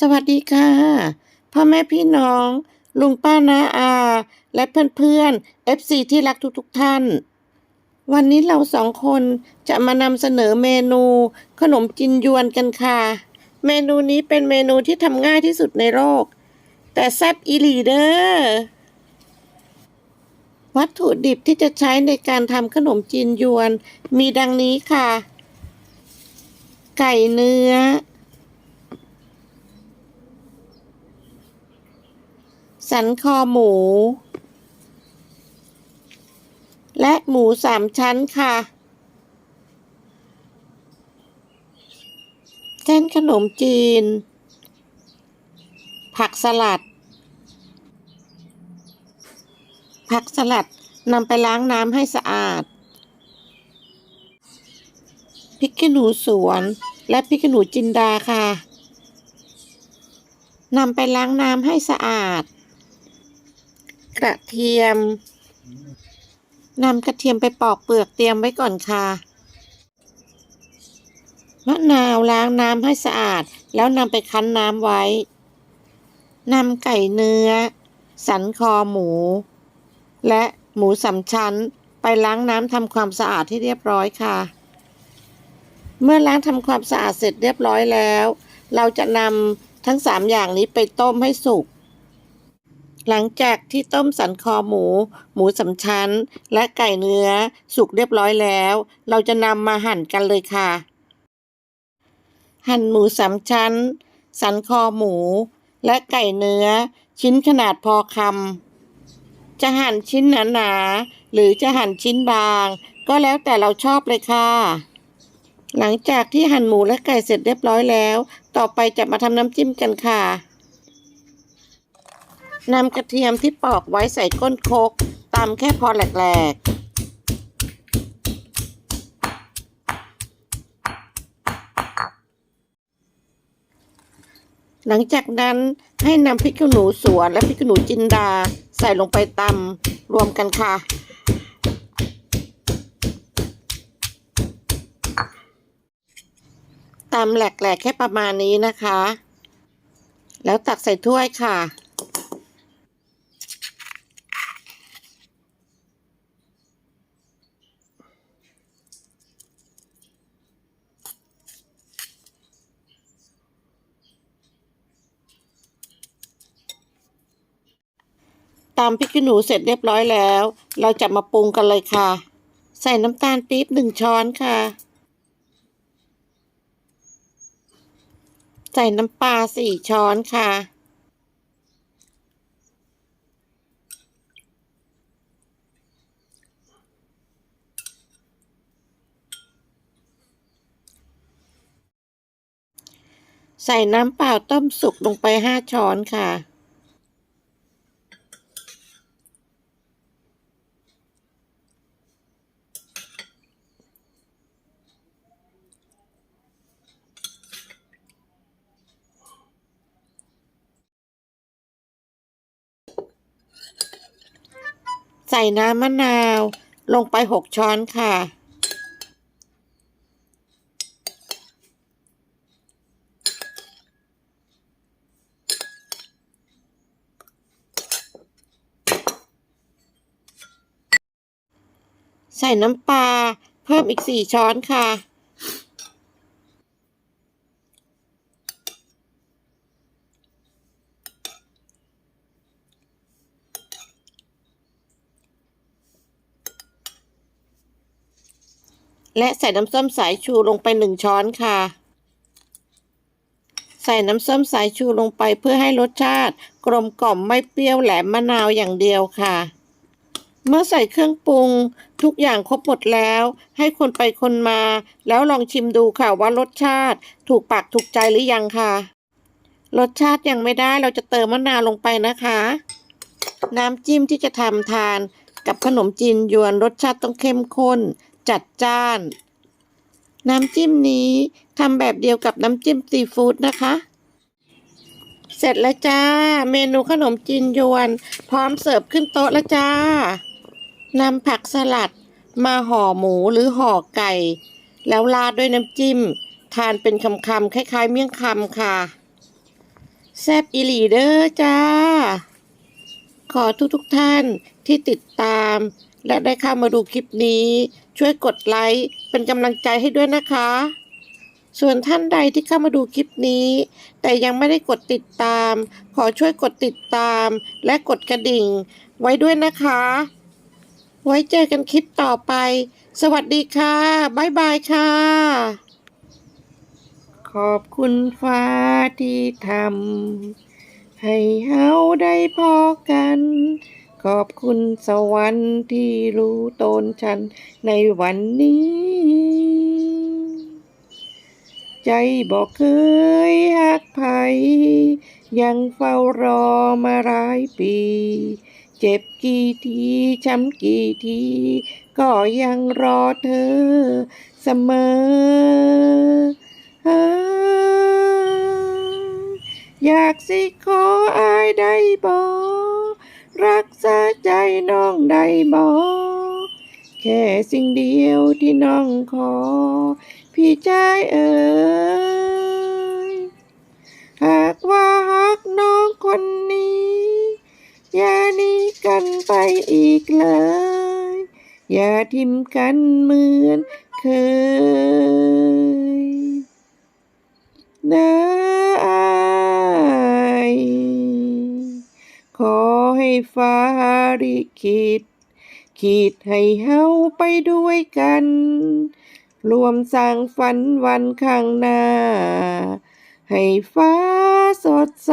สวัสดีค่ะพ่อแม่พี่น้อง ลุงป้าน้าอา และเพื่อนๆ FC ที่รักทุกๆท่าน วันนี้เราสองคนจะมานำเสนอเมนู ขนมจีนยวนกันค่ะ เมนูนี้เป็นเมนูที่ทำง่ายที่สุดในโลก แต่แซ่บอีหลีเด้อวัตถุดิบที่จะใช้ในการทำขนมจีนยวน มีดังนี้ค่ะ ไก่เนื้อ สันคอหมู และหมูสามชั้นค่ะ เส้นขนมจีน ผักสลัด ผักสลัดนำไปล้างน้ำให้สะอาด พริกขี้หนูสวนและพริกขี้หนูจินดาค่ะนำไปล้างน้ำให้สะอาด กระเทียมนำกระเทียมไปปอกเปลือกเตรียมไว้ก่อนค่ะ มะนาวล้างน้ำให้สะอาด แล้วนำไปคั้นน้ำไว้นำไก่เนื้อ สันคอหมู และหมูสามชั้นไปล้างน้ำทำความสะอาดที่เรียบร้อยค่ะ เมื่อล้างทำความสะอาดเสร็จเรียบร้อยแล้ว เราจะนำทั้งสามอย่างนี้ไปต้มให้สุก หลังจากที่ต้มสันคอหมู หมูสามชั้น และไก่เนื้อ สุกเรียบร้อยแล้ว เราจะนำมาหั่นกันเลยค่ะ หั่นหมูสามชั้น สันคอหมู และไก่เนื้อ ชิ้นขนาดพอคำจะหั่นชิ้นหนาๆหรือจะหั่นชิ้นบาง ก็แล้วแต่เราชอบเลยค่ะหลังจากที่หั่นหมูและไก่เสร็จเรียบร้อยแล้ว ต่อไปจะมาทำน้ำจิ้มกันค่ะ นำกระเทียมที่ปอกไว้ใส่ก้นโคกตำแค่พอแหลกๆหลังจากนั้นให้นำพริกขี้หนูสวนและพริกขี้หนูจินดาใส่ลงไปตำรวมกันค่ะ ตำแหลกๆแค่ประมาณนี้นะคะ แล้วตักใส่ถ้วยค่ะ ตามพริกขี้หนูเสร็จเรียบร้อยแล้ว เราจะมาปรุงกันเลยค่ะ ใส่น้ำตาลปี๊บหนึ่งช้อนค่ะ ใส่น้ำปลาสี่ช้อนค่ะ ใส่น้ำเปล่าต้มสุกลงไปห้าช้อนค่ะ ส่น้ำมะนาว ลงไปหกช้อนค่ะ ใส่น้ำปลาเพิ่มอีกสี่ช้อนค่ะ และใส่น้ำส้มสายชูลงไปหนึ่งช้อนค่ะ ใส่น้ำส้มสายชูลงไปเพื่อให้รสชาติ กลมกล่อมไม่เปรี้ยวแหลมมะนาวอย่างเดียวค่ะ เมื่อใส่เครื่องปรุง ทุกอย่างครบหมดแล้ว ให้คนไปคนมา แล้วลองชิมดูค่ะว่ารสชาติ ถูกปากถูกใจหรือยังค่ะ รสชาติยังไม่ได้เราจะเติมมะนาวลงไปนะคะ น้ำจิ้มที่จะทำทานกับขนมจีนยวนรสชาติต้องเข้มข้น จัดจ้าน น้ำจิ้มนี้ทำแบบเดียวกับน้ำจิ้มซีฟู้ดนะคะ เสร็จแล้วจ้า เมนูขนมจีนยวน พร้อมเสิร์ฟขึ้นโต๊ะแล้วจ้านำผักสลัดมาห่อหมูหรือห่อไก่ แล้วราดด้วยน้ำจิ้ม ทานเป็นคำๆคล้าย ๆ เมี่ยงคำค่ะ แซบอีหลีเดอร์จ้า ขอทุกทุกๆท่านที่ติดตาม และได้เข้ามาดูคลิปนี้ ช่วยกดไลค์เป็นกำลังใจให้ด้วยนะคะ ส่วนท่านใดที่เข้ามาดูคลิปนี้ แต่ยังไม่ได้กดติดตาม ขอช่วยกดติดตาม และกดกระดิ่ง ไว้ด้วยนะคะ ไว้เจอกันคลิปต่อไป สวัสดีค่ะบ๊ายบายค่ะ ขอบคุณฟ้าที่ทำให้เฮาได้พอกัน ขอบคุณสวรรค์ที่รู้ตนฉันในวันนี้ ใจบอกเคยหักไผยังเฝ้ารอมาหลายปี เจ็บกี่ทีช้ำกี่ที ก็ยังรอเธอเสมอออยากสิขออายได้บ่ รักษาใจน้องได้บ่แค่สิ่งเดียวที่น้องขอ พี่ชายเอ๋ยหากว่าหักน้องคนนี้ อย่าหนีกันไปอีกเลย อย่าทิมกันเหมือนเคยนะอายขอ ให้ฟ้าริขิตคิดให้เฮาไปด้วยกัน รวมสร้างฝันวันข้างหน้า ให้ฟ้าสดใส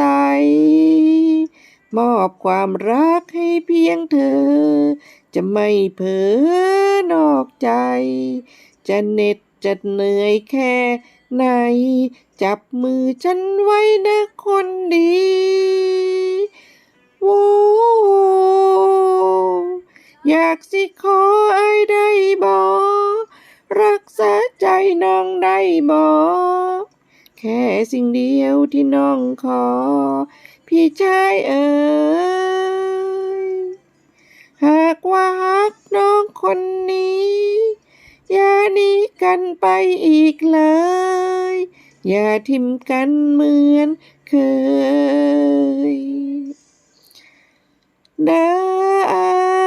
มอบความรักให้เพียงเธอ จะไม่เผลอนอกใจ จะเหน็ดจะเหนื่อยแค่ไหน จับมือฉันไว้นะคนดี โว้อยากสิขอไอ้ได้บ่รักษาใจน้องได้บ่แค่สิ่งเดียวที่น้องขอ พี่ชายเอ๋ยหากว่าฮักน้องคนนี้ อย่าหนีกันไปอีกเลย อย่าทิมกันเหมือนเคย Da.